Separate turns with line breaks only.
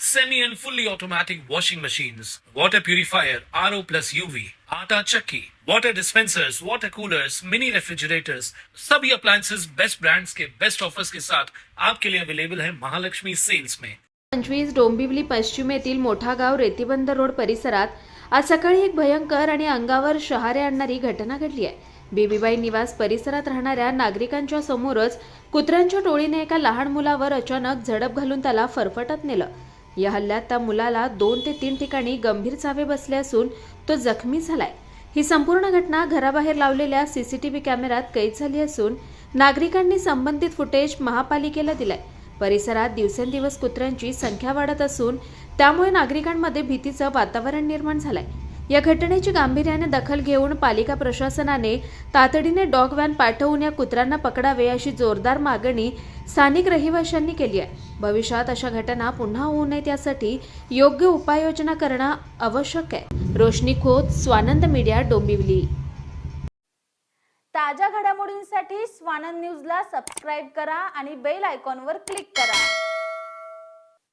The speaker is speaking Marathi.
semi and fully automatic washing machines, water purifier, RO plus UV, आटा चक्की, water dispensers, water coolers, mini refrigerators, सभी appliances. बेस्ट brands के बेस्ट ऑफर्स के साथ आपके लिए अवेलेबल है महालक्ष्मी सेल्स में
पंचवीस डोंबिवली पश्चिमेतील मोठा गाव रेतीबंद रोड परिसरात आज सकाळी एक भयंकर आणि अंगावर शहारे आणणारी घटना घडली आहे. बेबीबाई निवास परिसरात राहणाऱ्या नागरिकांच्या समोरच कुत्र्यांच्या टोळीने एका लहान मुलावर अचानक झडप घालून त्याला फरफटत नेलं. या हल्ल्यात त्या मुलाला दोन ते तीन ठिकाणी गंभीर चावे बसले असून तो जखमी झालाय. ही संपूर्ण घटना घराबाहेर लावलेल्या सीसीटीव्ही कॅमेऱ्यात कैद झाली असून नागरिकांनी संबंधित फुटेज महापालिकेला दिलाय. परिसरात दिवसेंदिवस कुत्र्यांची संख्या वाढत असून त्यामुळे नागरिकांमध्ये भीतीचं वातावरण निर्माण झालंय. या घटनेची गांभीर्याने दखल घेऊन पालिका प्रशासनाने तातडीने डॉग व्हॅन पाठवून या कुत्र्यांना पकडावे अशी जोरदार मागणी स्थानिक रहिवाशांनी केली आहे. भविष्यात अशा घटना पुन्हा होऊ नयेत यासाठी योग्य उपाययोजना करणं आवश्यक आहे. रोशनी खोत स्वानंद मीडिया डोंबिवली.
ताज्या घडामोडींसाठी स्वानंद न्यूजला सबस्क्राईब करा आणि बेल आयकॉनवर क्लिक करा.